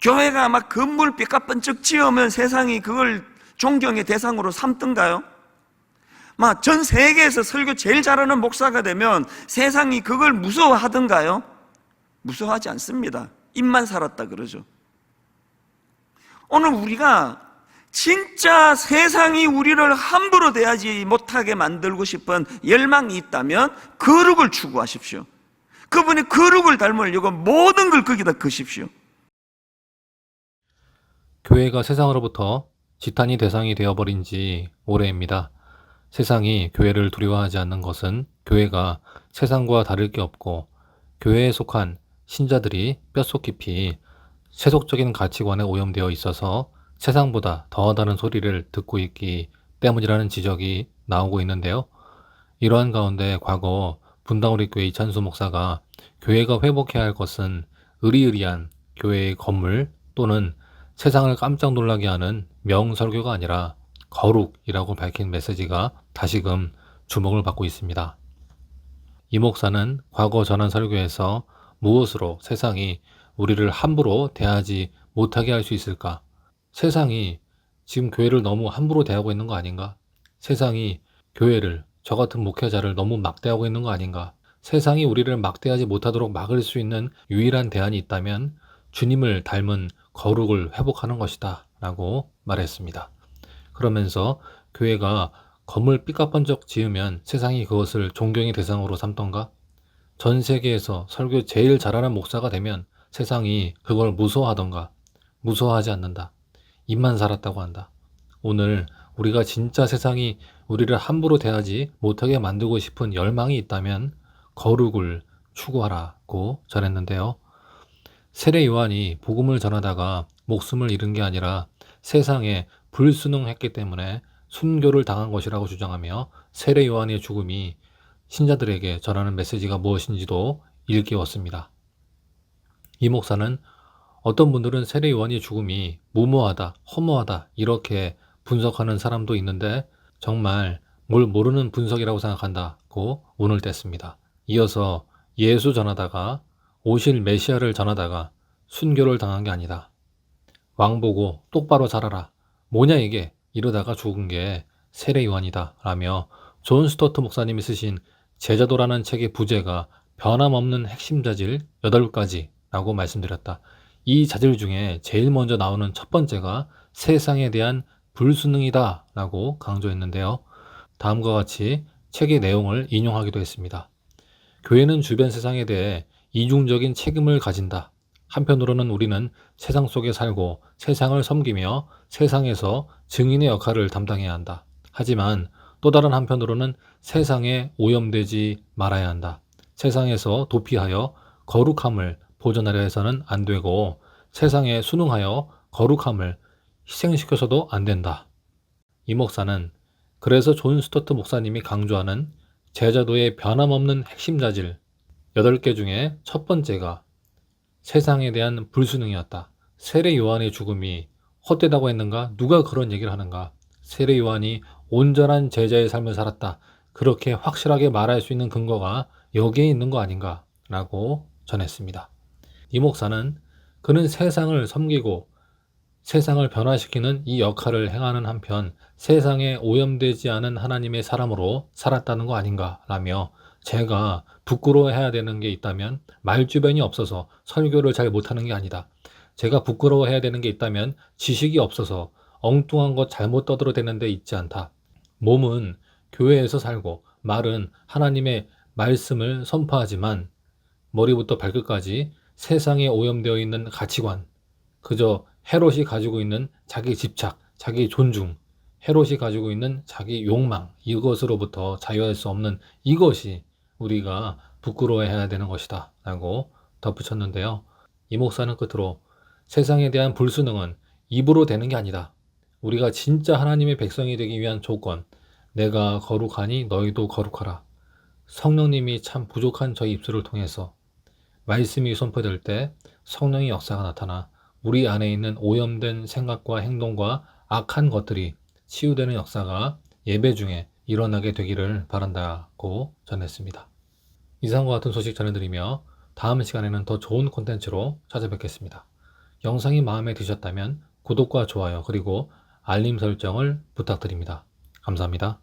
교회가 막 건물 삐까번쩍 지으면 세상이 그걸 존경의 대상으로 삼던가요? 막 전 세계에서 설교 제일 잘하는 목사가 되면 세상이 그걸 무서워하던가요? 무서워하지 않습니다. 입만 살았다 그러죠. 오늘 우리가 진짜 세상이 우리를 함부로 대하지 못하게 만들고 싶은 열망이 있다면 거룩을 추구하십시오. 그분이 거룩을 닮으려고 모든 걸 거기다 거십시오. 교회가 세상으로부터 지탄이 대상이 되어버린 지 오래입니다. 세상이 교회를 두려워하지 않는 것은 교회가 세상과 다를 게 없고 교회에 속한 신자들이 뼛속 깊이 세속적인 가치관에 오염되어 있어서 세상보다 더하다는 소리를 듣고 있기 때문이라는 지적이 나오고 있는데요. 이러한 가운데 과거 분당우리 교회 이찬수 목사가 교회가 회복해야 할 것은 의리의리한 교회의 건물 또는 세상을 깜짝 놀라게 하는 명설교가 아니라 거룩이라고 밝힌 메시지가 다시금 주목을 받고 있습니다. 이 목사는 과거 전한 설교에서 무엇으로 세상이 우리를 함부로 대하지 못하게 할 수 있을까? 세상이 지금 교회를 너무 함부로 대하고 있는 거 아닌가? 세상이 교회를 저 같은 목회자를 너무 막대하고 있는 거 아닌가? 세상이 우리를 막대하지 못하도록 막을 수 있는 유일한 대안이 있다면 주님을 닮은 거룩을 회복하는 것이다. 라고 말했습니다. 그러면서 교회가 건물 삐까번쩍 지으면 세상이 그것을 존경의 대상으로 삼던가? 전 세계에서 설교 제일 잘하는 목사가 되면 세상이 그걸 무서워하던가? 무서워하지 않는다. 입만 살았다고 한다. 오늘 우리가 진짜 세상이 우리를 함부로 대하지 못하게 만들고 싶은 열망이 있다면 거룩을 추구하라고 전했는데요. 세례 요한이 복음을 전하다가 목숨을 잃은 게 아니라 세상에 불순응했기 때문에 순교를 당한 것이라고 주장하며 세례 요한의 죽음이 신자들에게 전하는 메시지가 무엇인지도 일깨웠습니다. 이 목사는 어떤 분들은 세례 요한의 죽음이 무모하다, 허무하다 이렇게 분석하는 사람도 있는데 정말 뭘 모르는 분석이라고 생각한다고 운을 뗐습니다. 이어서 예수 전하다가 오실 메시아를 전하다가 순교를 당한 게 아니다. 왕 보고 똑바로 살아라. 뭐냐 이게 이러다가 죽은 게 세례 요한이다 라며 존 스토트 목사님이 쓰신 제자도라는 책의 부제가 변함없는 핵심 자질 8가지 라고 말씀드렸다. 이 자질 중에 제일 먼저 나오는 첫 번째가 세상에 대한 불순응이다 라고 강조했는데요. 다음과 같이 책의 내용을 인용하기도 했습니다. 교회는 주변 세상에 대해 이중적인 책임을 가진다. 한편으로는 우리는 세상 속에 살고 세상을 섬기며 세상에서 증인의 역할을 담당해야 한다. 하지만 또 다른 한편으로는 세상에 오염되지 말아야 한다. 세상에서 도피하여 거룩함을 보존하려 해서는 안 되고 세상에 순응하여 거룩함을 희생시켜서도 안 된다. 이 목사는 그래서 존 스토트 목사님이 강조하는 제자도의 변함없는 핵심 자질 8개 중에 첫 번째가 세상에 대한 불순응이었다. 세례 요한의 죽음이 헛되다고 했는가? 누가 그런 얘기를 하는가? 세례 요한이 온전한 제자의 삶을 살았다. 그렇게 확실하게 말할 수 있는 근거가 여기에 있는 거 아닌가? 라고 전했습니다. 이 목사는 그는 세상을 섬기고 세상을 변화시키는 이 역할을 행하는 한편 세상에 오염되지 않은 하나님의 사람으로 살았다는 거 아닌가? 라며 제가 부끄러워해야 되는 게 있다면 말주변이 없어서 설교를 잘 못하는 게 아니다. 제가 부끄러워해야 되는 게 있다면 지식이 없어서 엉뚱한 것 잘못 떠들어 대는 데 있지 않다. 몸은 교회에서 살고 말은 하나님의 말씀을 선포하지만 머리부터 발끝까지 세상에 오염되어 있는 가치관, 그저 헤롯이 가지고 있는 자기 집착, 자기 존중, 헤롯이 가지고 있는 자기 욕망, 이것으로부터 자유할 수 없는 이것이 우리가 부끄러워해야 되는 것이다. 라고 덧붙였는데요. 이 목사는 끝으로 세상에 대한 불순응은 입으로 되는 게 아니다. 우리가 진짜 하나님의 백성이 되기 위한 조건, 내가 거룩하니 너희도 거룩하라. 성령님이 참 부족한 저희 입술을 통해서 말씀이 선포될 때 성령의 역사가 나타나 우리 안에 있는 오염된 생각과 행동과 악한 것들이 치유되는 역사가 예배 중에 일어나게 되기를 바란다고 전했습니다. 이상과 같은 소식 전해드리며 다음 시간에는 더 좋은 콘텐츠로 찾아뵙겠습니다. 영상이 마음에 드셨다면 구독과 좋아요 그리고 알림 설정을 부탁드립니다. 감사합니다.